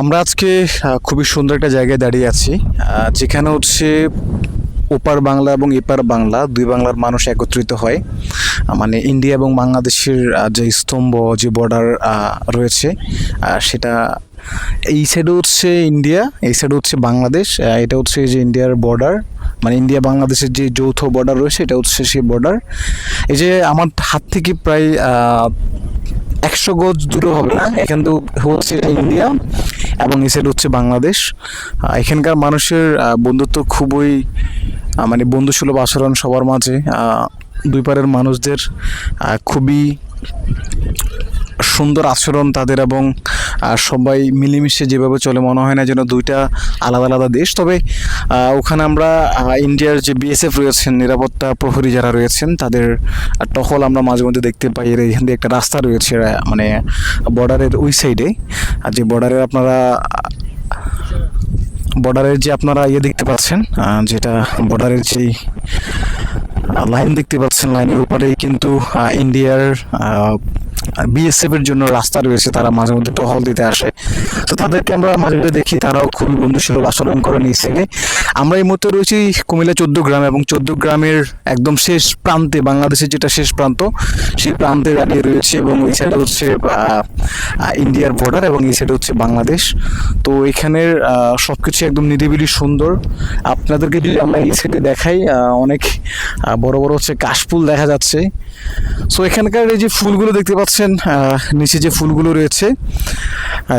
আমরা আজকে খুবই সুন্দর একটা জায়গায় দাঁড়িয়ে আছি যেখানে হচ্ছে ওপার বাংলা এবং এপার বাংলা, দুই বাংলার মানুষ একত্রিত হয়। মানে ইন্ডিয়া এবং বাংলাদেশের যে স্তম্ভ, যে বর্ডার রয়েছে সেটা এই সাইডে হচ্ছে ইন্ডিয়া, এই সাইডে হচ্ছে বাংলাদেশ এটা হচ্ছে যে ইন্ডিয়ার বর্ডার মানে ইন্ডিয়া বাংলাদেশের যে যৌথ বর্ডার রয়েছে, এটা হচ্ছে সেই বর্ডার এই যে আমার হাত থেকে প্রায় একশো গজ দূরে হবে না, এখান তো হচ্ছে ইন্ডিয়া। এবং এই সাইড হচ্ছে বাংলাদেশ। এখানকার মানুষের বন্ধুত্ব খুবই মানে বন্ধুসুলভ আচরণ সবার মাঝে। দুই পারের মানুষদের খুবই সুন্দর আচরণ তাদের এবং আহ, সবাই মিলেমিশে যেভাবে চলে মনে হয় না যেন দুইটা আলাদা আলাদা দেশ। তবে ওখানে আমরা ইন্ডিয়ার যে বিএসএফ রয়েছেন নিরাপত্তা প্রহরী যারা রয়েছেন তাদের টহল আমরা মাঝে মধ্যে দেখতে পাই। এর এখান দিয়ে একটা রাস্তা রয়েছে মানে বর্ডারের ওই সাইডে আর যে বর্ডারের আপনারা বর্ডারের যে আপনারা ইয়ে দেখতে পাচ্ছেন যেটা বর্ডারের যেই লাইন দেখতে পাচ্ছেন লাইনের উপরেই কিন্তু ইন্ডিয়ার বিএসএফ এর জন্য রাস্তা রয়েছে, তারা মাঝে মধ্যে টহল দিতে আসে। তো তাদেরকে আমরা মাঝে মধ্যে দেখি, তারাও খুবই বন্ধুসুলভ আচরণ করে নিজ থেকে। আমরা এই মুহূর্তে রয়েছি কুমিল্লা চোদ্দ গ্রাম এবং চোদ্দ গ্রামের একদম শেষ প্রান্তে, বাংলাদেশের যেটা শেষ প্রান্ত, সেই প্রান্তে দাঁড়িয়ে রয়েছে এবং ওই সাইডে হচ্ছে ইন্ডিয়ার বর্ডার এবং এই সাইডে হচ্ছে বাংলাদেশ। তো এখানের সব কিছু একদম নিরিবিলি সুন্দর। আপনাদেরকে যদি আমরা এই সাইডে দেখাই অনেক বড় বড় হচ্ছে কাশফুল দেখা যাচ্ছে। সো এখানকার এই যে ফুলগুলো দেখতে পাচ্ছেন নিচে যে ফুলগুলো রয়েছে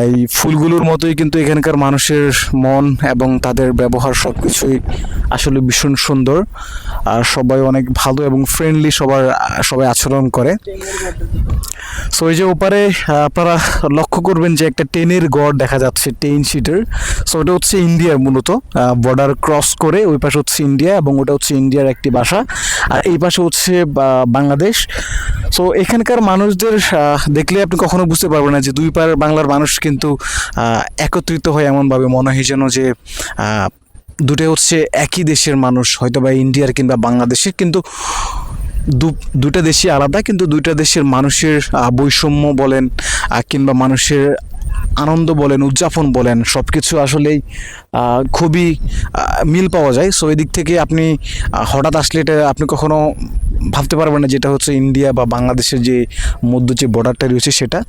এই ফুলগুলোর মতোই কিন্তু এখানকার মানুষের মন এবং তাদের ব্যবহার সব কিছুই আসলে ভীষণ সুন্দর। আর সবাই অনেক ভালো এবং ফ্রেন্ডলি সবার, সবাই আচরণ করে। সো এই যে ওপারে আপনারা লক্ষ্য করবেন যে একটা টেনের গড় দেখা যাচ্ছে, টেন সিটের। সো ওটা হচ্ছে ইন্ডিয়ার মূলত। বর্ডার ক্রস করে ওই পাশে হচ্ছে ইন্ডিয়া এবং ওটা হচ্ছে ইন্ডিয়ার একটি ভাষা। আর এই পাশে হচ্ছে বাংলাদেশ। সো এখানকার মানুষদের দেখলে আপনি কখনো বুঝতে পারবেন না যে দুই পার বাংলার মানুষ কিন্তু একত্রিত হয় এমনভাবে মনে হয় যেন যে দুটো হচ্ছে একই দেশের মানুষ। হয়তো বা ইন্ডিয়ার কিংবা বাংলাদেশের কিন্তু দু- দুটা দেশই আলাদা, কিন্তু দুইটা দেশের মানুষের বৈষম্য বলেন কিংবা মানুষের আনন্দ বলেন, উদযাপন বলেন সব কিছু আসলেই খুবই মিল পাওয়া যায়। সো এদিক থেকে আপনি হঠাৎ আসলে এটা আপনি কখনো ভাবতে পারবে না যেটা হচ্ছে ইন্ডিয়া বা বাংলাদেশের যে মধ্য যে বর্ডারটা রয়েছে সেটা।